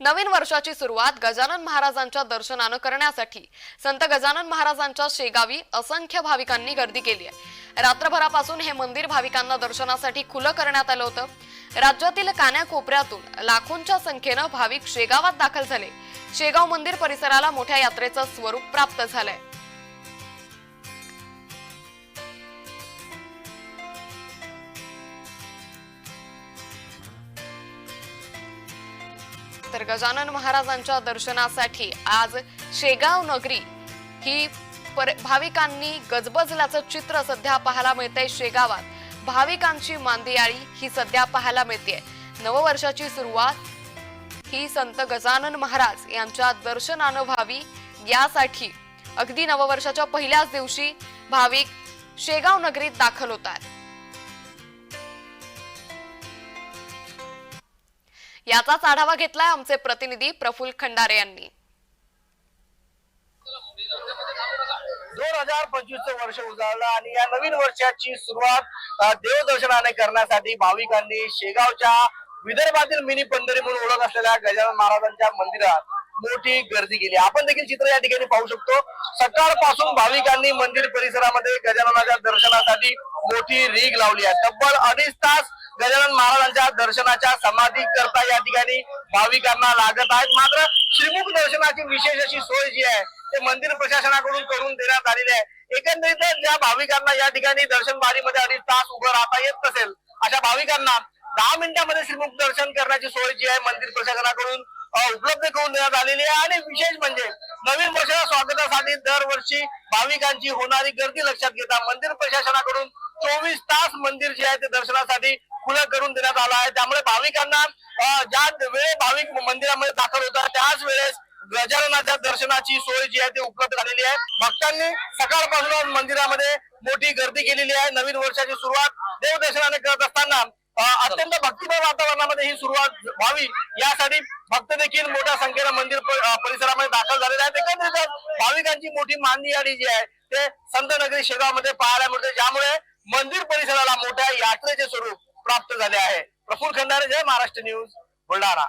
नवीन वर्षाची सुरुवात गजानन महाराजांच्या दर्शनानं करण्यासाठी. संत गजानन महाराजांच्या शेगावी असंख्य भाविकांनी गर्दी केली आहे. रात्रभरापासून हे मंदिर भाविकांना दर्शनासाठी खुलं करण्यात आलं होतं. राज्यातील कान्याकोपऱ्यातून लाखोंच्या संख्येनं भाविक शेगावात दाखल झाले. शेगाव मंदिर परिसराला मोठ्या यात्रेचं स्वरूप प्राप्त झालंय. तर गजानन महाराजांच्या दर्शनासाठी आज शेगाव नगरी ही पर- भाविकांनी गजबजल्याचं चित्र सध्या पाहायला मिळतंय शेगावात. भाविकांची मांदियाळी ही सध्या पाहायला मिळते नववर्षाची सुरुवात ही संत गजानन महाराज यांच्या दर्शनानं व्हावी यासाठी अगदी नववर्षाच्या पहिल्याच दिवशी भाविक शेगाव नगरीत दाखल होतात. याचाच आढावा घेतलाय आमचे प्रतिनिधी प्रफुल्ल खंडारे यांनी. दोन हजार पंचवीस वर्ष उजाळलं आणि या नवीन वर्षाची सुरुवात देवदर्शनाने करण्यासाठी भाविकांनी शेगावच्या विदर्भातील मिनी पंढरी म्हणून ओळख असलेल्या गजानन महाराजांच्या मंदिरात मोठी गर्दी केली. आपण देखील चित्र या ठिकाणी पाहू शकतो. सकाळपासून भाविकांनी मंदिर परिसरामध्ये गजाननाच्या दर्शनासाठी मोठी रीग लावली आहे. तब्बल अडीच तास गजानन महाराजांच्या दर्शनाच्या समाधी करता या ठिकाणी भाविकांना लागत आहेत. मात्र श्रीमुख दर्शनाची विशेष अशी सोय जी आहे ते मंदिर प्रशासनाकडून करून देण्यात आलेली आहे. एकंदरीत ज्या भाविकांना या ठिकाणी दर्शन बारीमध्ये अडीच तास उभं राहता येत नसेल अशा भाविकांना दहा मिनिटांमध्ये श्रीमुख दर्शन करण्याची सोय जी आहे मंदिर प्रशासनाकडून उपलब्ध करून देण्यात आलेली आहे. आणि विशेष म्हणजे नवीन वर्षाच्या स्वागतासाठी दरवर्षी भाविकांची होणारी गर्दी लक्षात घेता मंदिर प्रशासनाकडून चोवीस तास मंदिर जे आहे ते दर्शनासाठी खुलं करून देण्यात आलं आहे. त्यामुळे भाविकांना ज्या वेळे भाविक मंदिरामध्ये दाखल होतात त्याच वेळेस गजाननाच्या दर्शनाची सोय जी आहे ती उपलब्ध झालेली आहे. भक्तांनी सकाळपासून मंदिरामध्ये मोठी गर्दी केलेली आहे. नवीन वर्षाची सुरुवात देवदर्शनाने करत असताना अत्यंत भक्तिमय वातावरणामध्ये ही सुरुवात व्हावी यासाठी भक्त देखील मोठ्या संख्येनं मंदिर परिसरामध्ये दाखल झालेले आहेत. एकंदरीत भाविकांची मोठी मांदियाळी जी आहे ते संत नगरी शेगावमध्ये पाहायला मिळते. ज्यामुळे मंदिर परिसराला मोठ्या यात्रेचे स्वरूप प्राप्त झाले आहे. प्रफुल्ल खंडारे जय महाराष्ट्र न्यूज बुलढाणा.